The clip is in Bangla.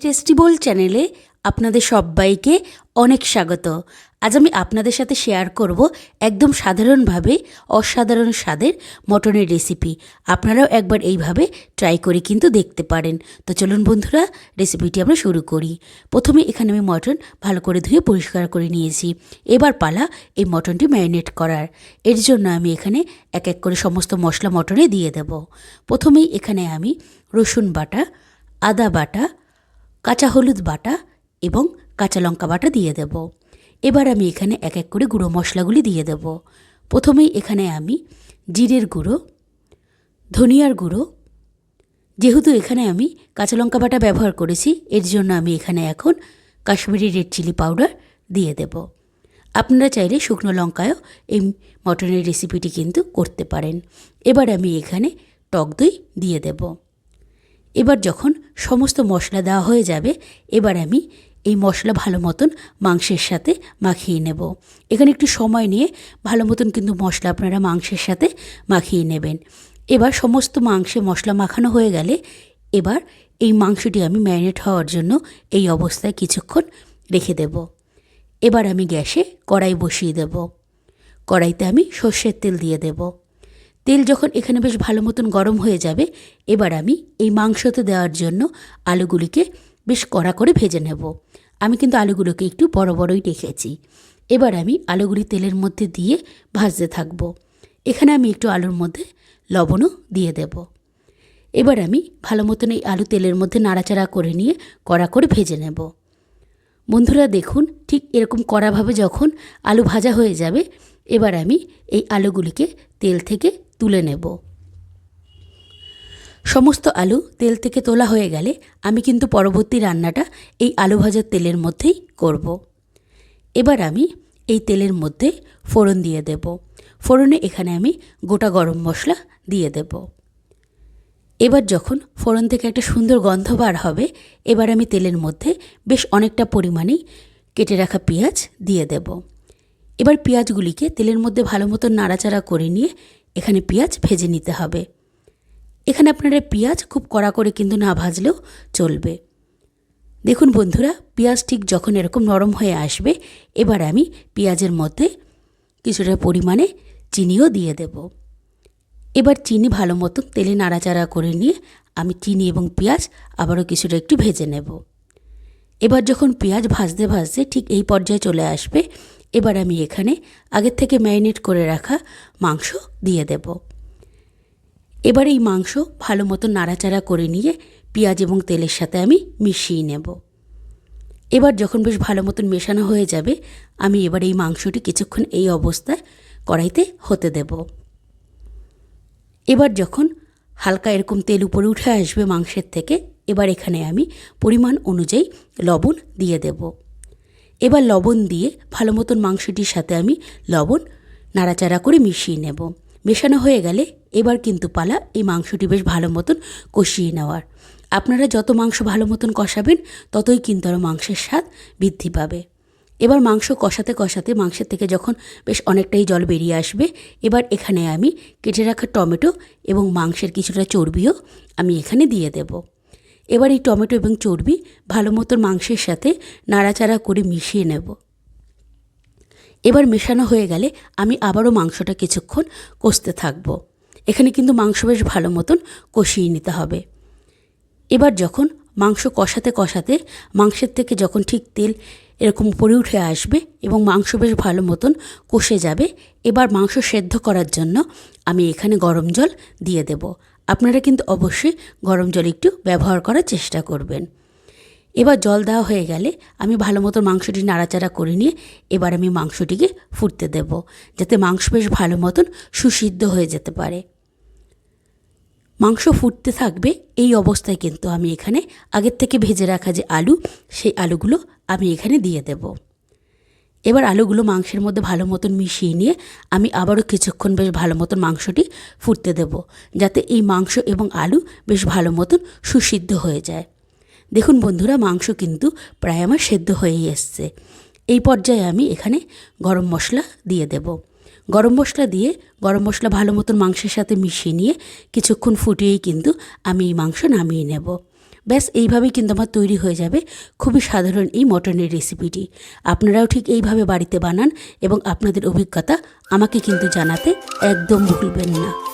টেস্টিবল চ্যানেলে আপনাদের সবাইকে অনেক স্বাগত। আজ আমি আপনাদের সাথে শেয়ার করব একদম সাধারণভাবে অসাধারণ স্বাদের মটনের রেসিপি। আপনারাও একবার এইভাবে ট্রাই করে কিন্তু দেখতে পারেন। তো চলুন বন্ধুরা, রেসিপিটি আমরা শুরু করি। প্রথমে এখানে আমি মটন ভালো করে ধুয়ে পরিষ্কার করে নিয়েছি। এবার পালা এই মটনটি ম্যারিনেট করার। এর জন্য আমি এখানে এক এক করে সমস্ত মশলা মটনে দিয়ে দেব। প্রথমেই এখানে আমি রসুন বাটা, আদা বাটা কাঁচা হলুদ বাটা এবং কাঁচা লঙ্কা বাটা দিয়ে দেব। এবার আমি এখানে এক এক করে গুঁড়ো মশলাগুলি দিয়ে দেব। প্রথমেই এখানে আমি জিরের গুঁড়ো, ধনিয়ার গুঁড়ো। যেহেতু এখানে আমি কাঁচা লঙ্কা বাটা ব্যবহার করেছি, এর জন্য আমি এখানে এখন কাশ্মীরি রেড চিলি পাউডার দিয়ে দেব। আপনারা চাইলে শুকনো লঙ্কায়ও এই মটনের রেসিপিটি কিন্তু করতে পারেন। এবার আমি এখানে টক দই দিয়ে দেবো। এবার যখন সমস্ত মশলা দেওয়া হয়ে যাবে, এবার আমি এই মশলা ভালো মতন মাংসের সাথে মাখিয়ে নেব। এখানে একটু সময় নিয়ে ভালো মতন কিন্তু মশলা আপনারা মাংসের সাথে মাখিয়ে নেবেন। এবার সমস্ত মাংসে মশলা মাখানো হয়ে গেলে এবার এই মাংসটি আমি ম্যারিনেট হওয়ার জন্য এই অবস্থায় কিছুক্ষণ রেখে দেব। এবার আমি গ্যাসে কড়াই বসিয়ে দেব। কড়াইতে আমি সর্ষের তেল দিয়ে দেবো। তেল যখন এখানে বেশ ভালো মতন গরম হয়ে যাবে, এবার আমি এই মাংসতে দেওয়ার জন্য আলুগুলিকে বেশ কড়া করে ভেজে নেব। আমি কিন্তু আলুগুলোকে একটু বড় বড়ই রেখেছি। এবার আমি আলুগুলি তেলের মধ্যে দিয়ে ভাজতে থাকব। এখানে আমি একটু আলুর মধ্যে লবণও দিয়ে দেব। এবার আমি ভালো মতন এই আলু তেলের মধ্যে নাড়াচাড়া করে নিয়ে কড়া করে ভেজে নেব। বন্ধুরা দেখুন, ঠিক এরকম কড়াভাবে যখন আলু ভাজা হয়ে যাবে, এবার আমি এই আলুগুলিকে তেল থেকে তুলে নেব। সমস্ত আলু তেল থেকে তোলা হয়ে গেলে আমি কিন্তু পরবর্তী রান্নাটা এই আলু ভাজার তেলের মধ্যেই করব। এবার আমি এই তেলের মধ্যে ফোড়ন দিয়ে দেব। ফোড়নে এখানে আমি গোটা গরম মশলা দিয়ে দেব। এবার যখন ফোড়ন থেকে একটা সুন্দর গন্ধ বার হবে, এবার আমি তেলের মধ্যে বেশ অনেকটা পরিমাণেই কেটে রাখা পেঁয়াজ দিয়ে দেব। এবার পেঁয়াজগুলিকে তেলের মধ্যে ভালো মতো নাড়াচাড়া করে নিয়ে এখানে পেঁয়াজ ভেজে নিতে হবে। এখানে আপনারা পেঁয়াজ খুব কড়া করে কিন্তু না ভাজলেও চলবে। দেখুন বন্ধুরা, পেঁয়াজ ঠিক যখন এরকম নরম হয়ে আসবে, এবার আমি পেঁয়াজের মধ্যে কিছুটা পরিমাণে চিনিও দিয়ে দেব। এবার চিনি ভালো মতো তেলে নাড়াচাড়া করে নিয়ে আমি চিনি এবং পেঁয়াজ আবারও কিছুটা একটু ভেজে নেব। এবার যখন পেঁয়াজ ভাজতে ভাজতে ঠিক এই পর্যায়ে চলে আসবে এবার আমি এখানে আগের থেকে ম্যারিনেট করে রাখা মাংস দিয়ে দেব। এবার এই মাংস ভালো মতো নাড়াচাড়া করে নিয়ে পেঁয়াজ এবং তেলের সাথে আমি মিশিয়ে নেব। এবার যখন বেশ ভালো মতন মেশানো হয়ে যাবে, আমি এবার এই মাংসটি কিছুক্ষণ এই অবস্থায় কড়াইতে হতে দেব। এবার যখন হালকা এরকম তেল উপরে উঠে আসবে মাংসের থেকে, এবার এখানে আমি পরিমাণ অনুযায়ী লবণ দিয়ে দেবো। এবার লবণ দিয়ে ভালো মতন মাংসটির সাথে আমি লবণ নাড়াচাড়া করে মিশিয়ে নেব। মেশানো হয়ে গেলে এবার কিন্তু পালা এই মাংসটি বেশ ভালো মতন কষিয়ে নেওয়ার। আপনারা যত মাংস ভালো মতন কষাবেন, ততই কিন্তু আরও মাংসের স্বাদ বৃদ্ধি পাবে। এবার মাংস কষাতে কষাতে মাংসের থেকে যখন বেশ অনেকটাই জল বেরিয়ে আসবে, এবার এখানে আমি কেটে রাখা টমেটো এবং মাংসের কিছুটা চর্বিও আমি এখানে দিয়ে দেবো। এবার এই টমেটো এবং চর্বি ভালো মতন মাংসের সাথে নাড়াচাড়া করে মিশিয়ে নেব। এবার মেশানো হয়ে গেলে আমি আবারও মাংসটা কিছুক্ষণ কষতে থাকব। এখানে কিন্তু মাংস বেশ ভালো মতন কষিয়ে নিতে হবে। এবার যখন মাংস কষাতে কষাতে মাংসের থেকে যখন ঠিক তেল এরকম উপরে উঠে আসবে এবং মাংস বেশ ভালো মতন কষে যাবে, এবার মাংস সেদ্ধ করার জন্য আমি এখানে গরম জল দিয়ে দেব। আপনারা কিন্তু অবশ্যই গরম জল একটু ব্যবহার করার চেষ্টা করবেন। এবার জল দেওয়া হয়ে গেলে আমি ভালো মতো মাংসটি নাড়াচাড়া করে নিয়ে এবার আমি মাংসটিকে ফুটতে দেব, যাতে মাংস বেশ ভালো মতন সুসিদ্ধ হয়ে যেতে পারে। মাংস ফুটতে থাকবে এই অবস্থায় কিন্তু আমি এখানে আগের থেকে ভেজে রাখা যে আলু, সেই আলুগুলো আমি এখানে দিয়ে দেবো। এবার আলুগুলো মাংসের মধ্যে ভালো মতন মিশিয়ে নিয়ে আমি আবারও কিছুক্ষণ বেশ ভালো মতন মাংসটি ফুটতে দেব, যাতে এই মাংস এবং আলু বেশ ভালো মতন সুসিদ্ধ হয়ে যায়। দেখুন বন্ধুরা, মাংস কিন্তু প্রায় আমার সেদ্ধ হয়েই এসছে। এই পর্যায়ে আমি এখানে গরম মশলা দিয়ে দেব। গরম মশলা দিয়ে গরম মশলা ভালো মতন মাংসের সাথে মিশিয়ে নিয়ে কিছুক্ষণ ফুটিয়েই কিন্তু আমি এই মাংস নামিয়ে নেব। ব্যাস, এইভাবেই কিন্তু আমার তৈরি হয়ে যাবে খুবই সাধারণ এই মটনের রেসিপিটি আপনারাও ঠিক এইভাবে বাড়িতে বানান এবং আপনাদের অভিজ্ঞতা আমাকে কিন্তু জানাতে একদম ভুলবেন না।